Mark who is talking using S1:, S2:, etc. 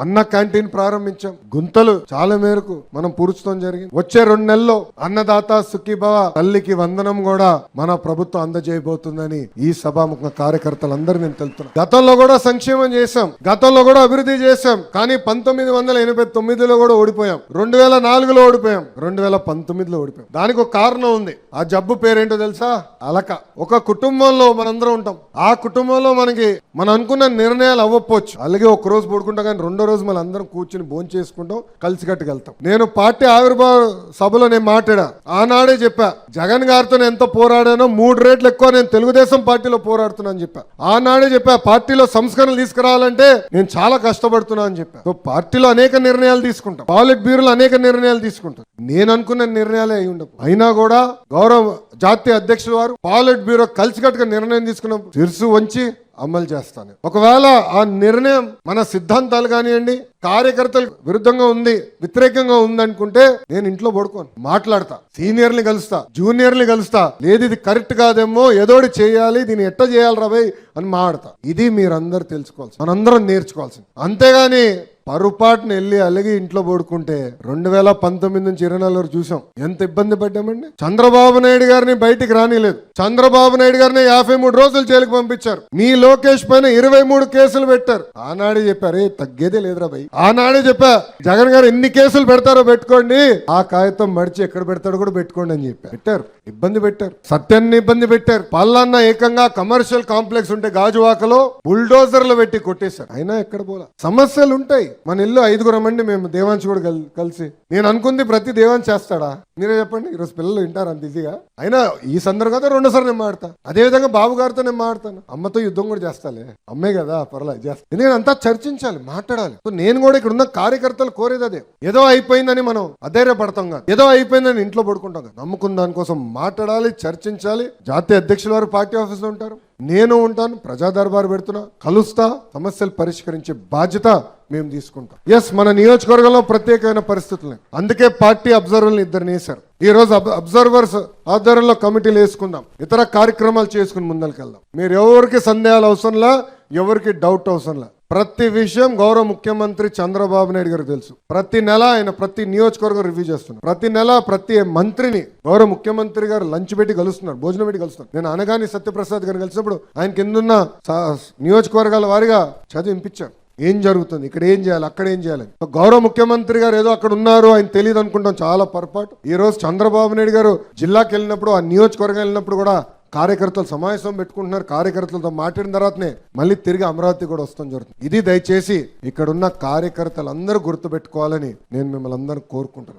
S1: అన్న క్యాంటీన్ ప్రారంభించాం. గుంతలు చాలా మేరకు మనం పూర్చడం జరిగింది. వచ్చే రెండు నెలల్లో అన్నదాత సుఖీభవ తల్లికి వందనం కూడా మన ప్రభుత్వం అందజేయబోతుందని ఈ సభాముఖ కార్యకర్తలందరూ నేను తెలుపుతున్నాను గతంలో కూడా సంక్షేమం చేశాం. గతంలో కూడా అభివృద్ధి చేశాం. కానీ పంతొమ్మిది వందల ఎనభై తొమ్మిదిలో కూడా ఓడిపోయాం. రెండు వేల నాలుగులో ఓడిపోయాం. రెండు వేల పంతొమ్మిదిలో ఓడిపోయాం. దానికి ఒక కారణం ఉంది. ఆ జబ్బు పేరేంటో తెలుసా? అలక. ఒక కుటుంబంలో మనందరం ఉంటాం. ఆ కుటుంబంలో మనకి మనం అనుకున్న నిర్ణయాలు అవ్వకపోవచ్చు. అలాగే ఒక రోజు పడుకుంటాం కానీ రెండో రోజు మళ్ళీ అందరం కూర్చుని భోజనం చేసుకుంటాం కలిసికట్టుకు వెళ్తాం నేను పార్టీ ఆవిర్భావ సభలో నేను మాట్లాడా. ఆనాడే చెప్పా జగన్ గారితో నేను ఎంత పోరాడానో మూడు రేట్లు ఎక్కువ నేను తెలుగుదేశం పార్టీలో పోరాడుతున్నా అని చెప్పా. ఆనాడే చెప్పా పార్టీలో సంస్కరణలు తీసుకురావాలంటే నేను చాలా కష్టపడుతున్నా అని చెప్పా. సో పార్టీలో అనేక నిర్ణయాలు తీసుకుంటాం. పాలిట్ బ్యూరోలో అనేక నిర్ణయాలు తీసుకుంటాం. నేను అనుకున్న నిర్ణయాలే అయి ఉండవు. అయినా కూడా గౌరవ జాతీయ అధ్యక్షుల వారు పాలిట్ బ్యూరో కలిసికట్టుగా నిర్ణయం తీసుకున్నాం శిరసు వంచి అమలు చేస్తాను. ఒకవేళ ఆ నిర్ణయం మన సిద్ధాంతాలు కానివ్వండి కార్యకర్తలు విరుద్ధంగా ఉంది వ్యతిరేకంగా ఉంది అనుకుంటే నేను ఇంట్లో పడుకోను మాట్లాడతా సీనియర్ని కలుస్తా జూనియర్ని కలుస్తా. లేదు ఇది కరెక్ట్ కాదేమో ఏదోటి చేయాలి దీన్ని ఎట్ట చేయాలి రాబోయ్ అని మాడతా ఇది మీరందరూ తెలుసుకోవాల్సి మనందరం నేర్చుకోవాల్సింది. అంతేగాని పరుపాటును వెళ్ళి అలిగి ఇంట్లో పడుకుంటే రెండు వేల పంతొమ్మిది నుంచి ఇరవై నాలుగు వరకు చూసాం. ఎంత ఇబ్బంది పడ్డామండి? చంద్రబాబు నాయుడు గారిని బయటికి రానిలేదు. చంద్రబాబు నాయుడు గారిని యాభై మూడు రోజులు జైలుకి పంపించారు. మీ లోకేష్ పైన ఇరవై మూడు కేసులు పెట్టారు. ఆనాడే చెప్పారు తగ్గేదే లేదురా భయ్ ఆనాడే చెప్పా జగన్ గారు ఎన్ని కేసులు పెడతారో పెట్టుకోండి. ఆ కాగితం మడిచి ఎక్కడ పెడతాడో కూడా పెట్టుకోండి అని చెప్పారు పెట్టారు. ఇబ్బంది పెట్టారు. సత్యాన్ని ఇబ్బంది పెట్టారు. పల్లన్న ఏకంగా కమర్షియల్ కాంప్లెక్స్ ఉంటే గాజువాకలో బుల్డోజర్లు పెట్టి కొట్టేశారు. అయినా ఎక్కడ పోలా? సమస్యలు ఉంటాయి మన ఇల్లు ఐదుగురం అండి మేము దేవాంశ్ కూడా కలిసి. నేను అనుకుంది ప్రతి దేవాంశ్ చేస్తాడా? మీరే చెప్పండి. ఈరోజు పిల్లలు వింటారు అంత ఈజీగా. అయినా ఈ సందర్భంగా రెండోసారి నేను మాడతా. అదే విధంగా బాబు గారితో నేను మాడతాను. అమ్మతో యుద్ధం కూడా చేస్తాలే. అమ్మే కదా పర్లేదు చేస్తా. ఎందుకంటే అంతా చర్చించాలి మాట్లాడాలి. సో నేను కూడా ఇక్కడ ఉన్న కార్యకర్తలు కోరేది అదే. ఏదో అయిపోయిందని మనం అధైర్యపడతాం కాదు. ఏదో అయిపోయిందని ఇంట్లో పడుకుంటాం కాదు. నమ్ముకున్న దానికోసం మాట్లాడాలి చర్చించాలి. జాతీయ అధ్యక్షుల వారు పార్టీ ఆఫీస్లో ఉంటారు. నేను ఉంటాను ప్రజా దర్బారు పెడుతున్నా కలుస్తా సమస్యలు పరిష్కరించే బాధ్యత మేము తీసుకుంటాం. ఎస్ మన నియోజకవర్గంలో ప్రత్యేకమైన పరిస్థితులు అందుకే పార్టీ అబ్జర్వర్లు ఇద్దరిని వేశారు ఈ రోజు అబ్- అబ్జర్వర్స్ ఆధ్వర్యంలో కమిటీలు వేసుకుందాం. ఇతర కార్యక్రమాలు చేసుకుని ముందరికెళ్దాం మీరు ఎవరికి సందేహాలు అవసరంలా ఎవరికి డౌట్ అవసరంలా ప్రతి విషయం గౌరవ ముఖ్యమంత్రి చంద్రబాబు నాయుడు గారికి తెలుసు. ప్రతి నెల ఆయన ప్రతి నియోజకవర్గం రివ్యూ చేస్తున్నారు. ప్రతి నెల ప్రతి మంత్రిని గౌరవ ముఖ్యమంత్రి గారు లంచ్ పెట్టి కలుస్తున్నారు భోజనం పెట్టి కలుస్తున్నారు. నేను అనగాని సత్యప్రసాద్ గారిని కలిసినప్పుడు ఆయన కిందున్న నియోజకవర్గాల వారిగా చదివింపించారు ఏం జరుగుతుంది? ఇక్కడ ఏం చేయాలి? అక్కడ ఏం చేయాలి? గౌరవ ముఖ్యమంత్రి గారు ఏదో అక్కడ ఉన్నారు ఆయన తెలియదు అనుకుంటాం. చాలా పొరపాటు. ఈ రోజు చంద్రబాబు నాయుడు గారు జిల్లాకి వెళ్ళినప్పుడు ఆ నియోజకవర్గం వెళ్ళినప్పుడు కూడా కార్యకర్తలు సమావేశం పెట్టుకుంటున్నారు. కార్యకర్తలతో మాట్లాడిన తర్వాతనే మళ్ళీ తిరిగి అమరావతి కూడా వస్తాం జరుగుతుంది. ఇది దయచేసి ఇక్కడ ఉన్న కార్యకర్తలందరూ గుర్తుపెట్టుకోవాలని నేను మిమ్మల్ని అందరూ కోరుకుంటున్నాను.